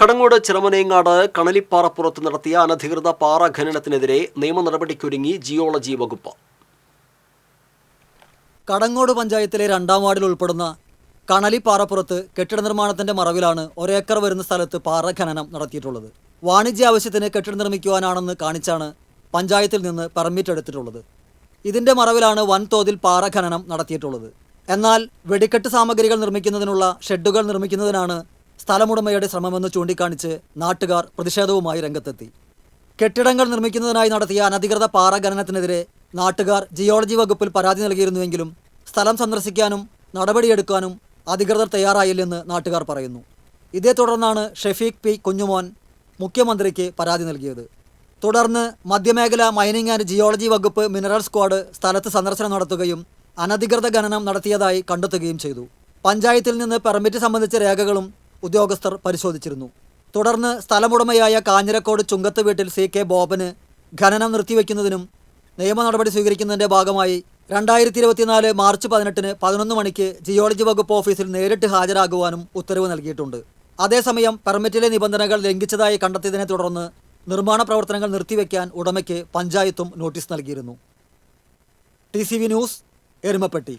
കടങ്ങോട് ചിറമനേങ്ങാട് കണലിപ്പാറപ്പുറത്ത് നടത്തിയ അനധികൃത പാറ ഖനനത്തിനെതിരെ നിയമ നടപടിക്കൊരുങ്ങി ജിയോളജി വകുപ്പ്. കടങ്ങോട് പഞ്ചായത്തിലെ രണ്ടാം വാർഡിൽ ഉൾപ്പെടുന്ന കണലിപ്പാറപ്പുറത്ത് കെട്ടിട നിർമ്മാണത്തിന്റെ മറവിലാണ് ഒരേക്കർ വരുന്ന സ്ഥലത്ത് പാറ ഖനനം നടത്തിയിട്ടുള്ളത്. വാണിജ്യ ആവശ്യത്തിന് കെട്ടിടം നിർമ്മിക്കുവാനാണെന്ന് കാണിച്ചാണ് പഞ്ചായത്തിൽ നിന്ന് പെർമിറ്റ് എടുത്തിട്ടുള്ളത്. ഇതിന്റെ മറവിലാണ് വൻതോതിൽ പാറ ഖനനം നടത്തിയിട്ടുള്ളത്. എന്നാൽ വെടിക്കെട്ട് സാമഗ്രികൾ നിർമ്മിക്കുന്നതിനുള്ള ഷെഡുകൾ നിർമ്മിക്കുന്നതിനാണ് സ്ഥലമുടമയുടെ ശ്രമമെന്ന് ചൂണ്ടിക്കാണിച്ച് നാട്ടുകാർ പ്രതിഷേധവുമായി രംഗത്തെത്തി. കെട്ടിടങ്ങൾ നിർമ്മിക്കുന്നതിനായി നടത്തിയ അനധികൃത പാറ ഖനനത്തിനെതിരെ നാട്ടുകാർ ജിയോളജി വകുപ്പിൽ പരാതി നൽകിയിരുന്നുവെങ്കിലും സ്ഥലം സന്ദർശിക്കാനും നടപടിയെടുക്കാനും അധികൃതർ തയ്യാറായില്ലെന്ന് നാട്ടുകാർ പറയുന്നു. ഇതേ തുടർന്നാണ് ഷെഫീഖ് പി കുഞ്ഞുമോൻ മുഖ്യമന്ത്രിക്ക് പരാതി നൽകിയത്. തുടർന്ന് മധ്യമേഖല മൈനിങ് ആൻഡ് ജിയോളജി വകുപ്പ് മിനറൽ സ്ക്വാഡ് സ്ഥലത്ത് സന്ദർശനം നടത്തുകയും അനധികൃത ഖനനം നടത്തിയതായി കണ്ടെത്തുകയും ചെയ്തു. പഞ്ചായത്തിൽ നിന്ന് പെർമിറ്റ് സംബന്ധിച്ച രേഖകളും ഉദ്യോഗസ്ഥർ പരിശോധിച്ചിരുന്നു. തുടർന്ന് സ്ഥലമുടമയായ കാഞ്ഞിരക്കോട് ചുങ്കത്ത് വീട്ടിൽ സി കെ ബോബന് ഖനനം നിർത്തിവെക്കുന്നതിനും നിയമ നടപടി സ്വീകരിക്കുന്നതിന്റെ ഭാഗമായി രണ്ടായിരത്തി ഇരുപത്തിനാല് മാർച്ച് പതിനെട്ടിന് പതിനൊന്ന് മണിക്ക് ജിയോളജി വകുപ്പ് ഓഫീസിൽ നേരിട്ട് ഹാജരാകുവാനും ഉത്തരവ് നൽകിയിട്ടുണ്ട്. അതേസമയം പെർമിറ്റിലെ നിബന്ധനകൾ ലംഘിച്ചതായി കണ്ടെത്തിയതിനെ തുടർന്ന് നിർമ്മാണ പ്രവർത്തനങ്ങൾ നിർത്തിവെക്കാൻ ഉടമയ്ക്ക് പഞ്ചായത്തും നോട്ടീസ് നൽകിയിരുന്നു. T news Erumapetty.